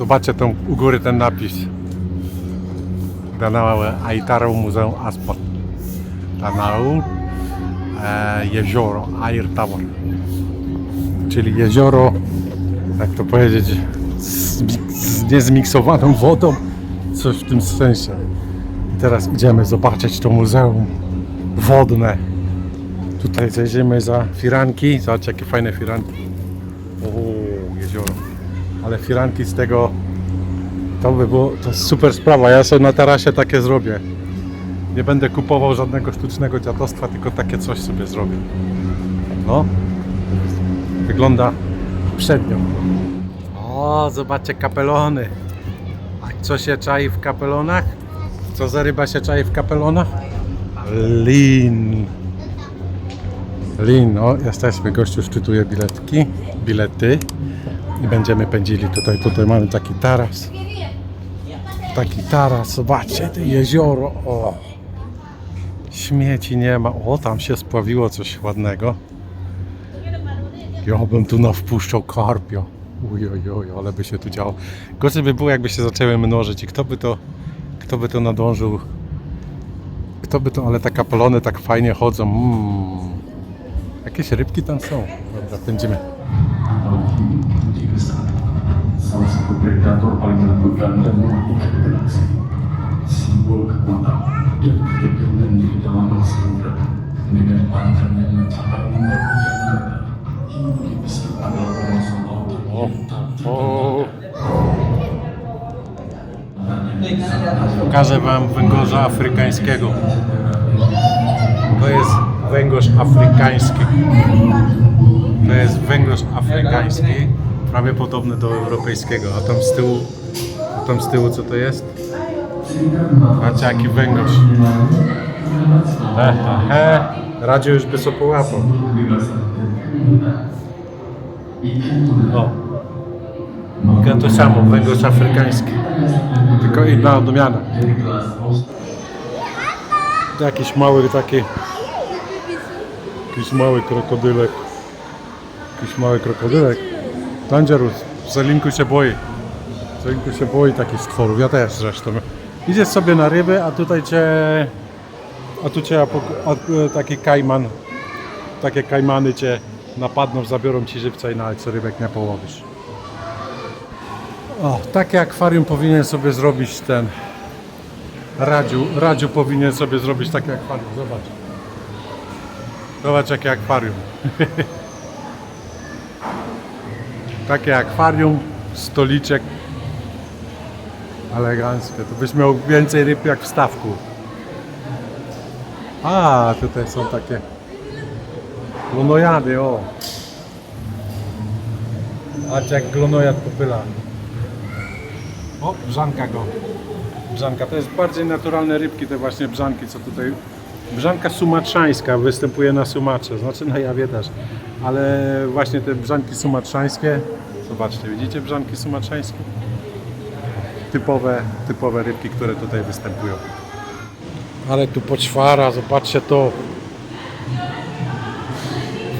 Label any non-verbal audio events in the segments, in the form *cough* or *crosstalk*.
Zobaczcie tam u góry ten napis. Danau Aitarą Muzeum Aspat. Danau e, jezioro Air. Czyli jezioro, jak to powiedzieć, z, z niezmiksowaną wodą. Coś w tym sensie. I teraz idziemy zobaczyć to muzeum wodne. Tutaj zejdziemy za firanki. Zobaczcie jakie fajne firanki. Ale firanki z tego to by było to super sprawa. Ja sobie na tarasie takie zrobię. Nie będę kupował żadnego sztucznego dziadostwa, tylko takie coś sobie zrobię. No. Wygląda przednio. O, zobaczcie kapelony. A co się czai w kapelonach? Co za ryba się czai w kapelonach? Lin. Lin, o, jesteśmy, gościu szczytuje biletki, bilety i będziemy pędzili tutaj, tutaj mamy taki taras, taki taras, zobaczcie, to jezioro, o, śmieci nie ma, o, tam się spławiło coś ładnego, ja bym tu nawpuszczał karpio, ujojoj, ale by się tu działo, gorzej by było jakby się zaczęły mnożyć. I kto by to, kto by to nadążył, kto by to, ale te kapelony tak fajnie chodzą, mm. Jakieś rybki tam są. Dobra, pędzimy. Paling menakutkan dan mematikan interaksi. Simbol kekuatan dan ketegangan di dalam samudra dengan yang mencapai undang negara hingga bisa adalah pemasok laut yang tak O. Pokażę Wam węgorza afrykańskiego. To jest węgorz afrykański. To jest węgorz afrykański, prawie podobny do europejskiego. A tam z tyłu, a tam z tyłu co to jest? Patrzcie jaki węgorz. Radzie już by sobie połapał. O. To samo, węgorz afrykański. Tylko inna odmiana. Jakiś mały taki jakiś mały krokodylek. Jakiś mały krokodylek. Dangerous. Zelinku się boi. Zelinku się boi takich stworów. Ja też zresztą. Idziesz sobie na ryby, a tutaj cię a tu cię apok- a, e, taki kajman takie kajmany cię napadną, zabiorą ci żywca i nawet co rybek nie połowisz. O, takie akwarium powinien sobie zrobić ten Radziu. Radziu powinien sobie zrobić takie akwarium. Zobacz. Zobacz jakie akwarium. *laughs* takie akwarium, stoliczek. Eleganckie. To byś miał więcej ryb jak w stawku. A, tutaj są takie glonojady, o. Patrz jak glonojad popyla. O, brzanka go. Brzanka, to jest bardziej naturalne rybki, te właśnie brzanki, co tutaj... Brzanka sumatrzańska występuje na Sumatrze, znaczy na Jawie też. Ale właśnie te brzanki sumatrzańskie, zobaczcie, widzicie brzanki sumatrzańskie? Typowe, typowe rybki, które tutaj występują. Ale tu poczwara, zobaczcie to.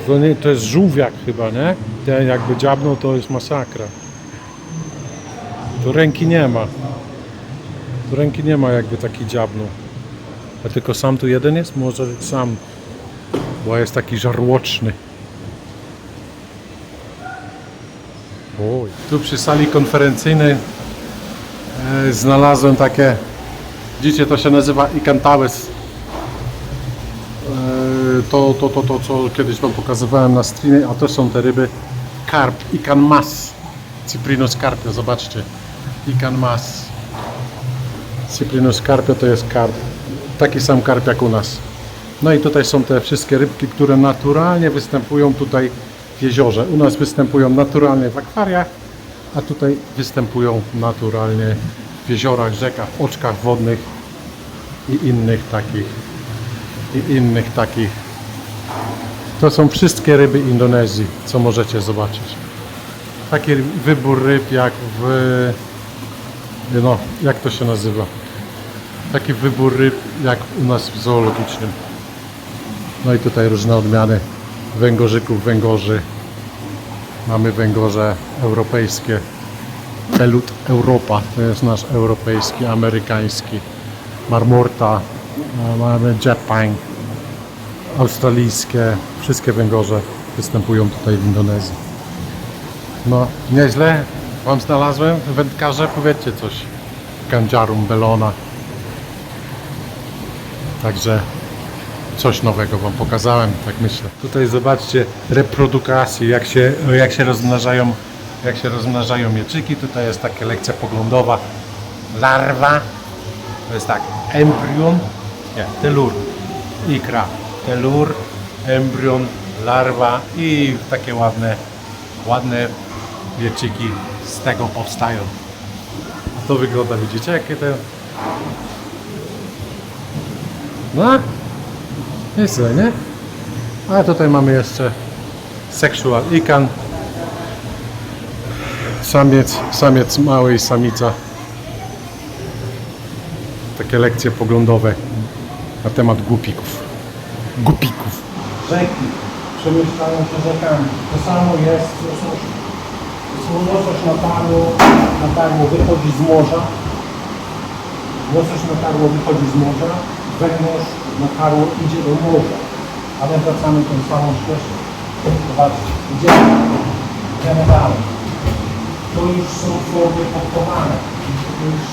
To, nie, to jest żółwiak chyba, nie? Ten jakby dziabnął, to jest masakra. Tu ręki nie ma. Tu ręki nie ma jakby taki dziabnął. A tylko sam tu jeden jest? Może sam. Bo jest taki żarłoczny. Oj. Tu przy sali konferencyjnej e, znalazłem takie Widzicie, to się nazywa Ikantałes. E, To, to, to, to, co kiedyś Wam pokazywałem na streamie, a to są te ryby karp, ikan mas, Cyprinus carpio, zobaczcie, ikan mas. Cyprinus carpio to jest karp, taki sam karp jak u nas. No i tutaj są te wszystkie rybki, które naturalnie występują tutaj w jeziorze. U nas występują naturalnie w akwariach, a tutaj występują naturalnie w jeziorach, rzekach, oczkach wodnych i innych takich i innych takich. To są wszystkie ryby Indonezji, co możecie zobaczyć. Taki wybór ryb jak w no, jak to się nazywa? Taki wybór ryb jak u nas w zoologicznym. No i tutaj różne odmiany węgorzyków, węgorzy. Mamy węgorze europejskie, Belut Europa, to jest nasz europejski, amerykański. Marmurta, e, mamy Japan, australijskie, wszystkie węgorze występują tutaj w Indonezji. No, nieźle Wam znalazłem, wędkarze, powiedzcie coś. Gandziarum, Belona. Także coś nowego Wam pokazałem, tak myślę. Tutaj zobaczcie reprodukację, jak się, jak się rozmnażają jak się rozmnażają mieczyki. Tutaj jest taka lekcja poglądowa. Larwa, to jest tak, embrion, nie, telur, ikra, telur, embrion, larwa i takie ładne, ładne mieczyki z tego powstają. A to wygląda, widzicie, jakie te... No, jest źle, nie? A tutaj mamy jeszcze sexual ikan. Samiec, samiec mały i samica. Takie lekcje poglądowe na temat głupików. Gupików. Rzeki przemieszczają się rzekami. To samo jest z łososzem. Łosoś na tarło, na tarło wychodzi z morza. Łosoś na tarło wychodzi z morza. Węgorz na tarło idzie do morza. Ale wracamy tą samą ścieżką. Zobaczcie, idziemy. Idziemy dalej to już są formy podkowane. To już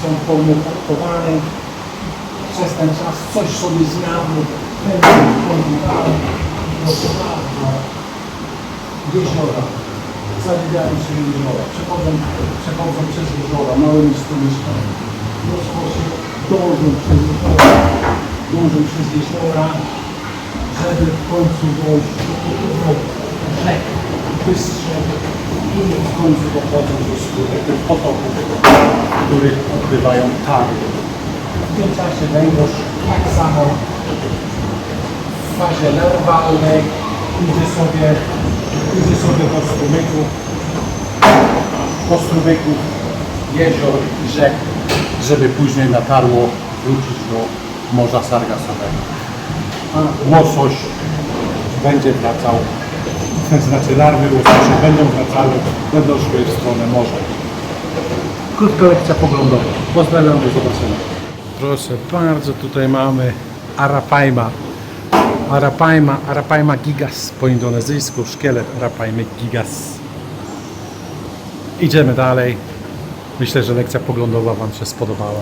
są formy podkowane. Przez ten czas coś sobie zmiany będą bardzo. Jeziora. Zadziwiają się jeziora. Przechodzą, przechodzą przez jeziora, małymi strumieszkami. Się dążą przez jeziora. Dążą przez jeziora, żeby w końcu dojść do do rzek wystrzeń i w końcu dochodzą do skórek tych potoków, w których odbywają tary. W tym czasie węgorz tak samo w fazie larwalnej idzie sobie, idzie sobie po strumyku, po strumyku jezior i rzek, żeby później na tarło wrócić do Morza Sargasowego. A łosoś będzie wracał *laughs* znaczy larwy łososie będą wracały, będą szły w stronę morza. Krótka lekcja poglądowa. Pozdrawiam, do zobaczenia. Proszę bardzo, tutaj mamy Arapaima. Arapaima, Arapaima gigas po indonezyjsku, szkielet Arapaimy gigas. Idziemy dalej. Myślę, że lekcja poglądowa Wam się spodobała.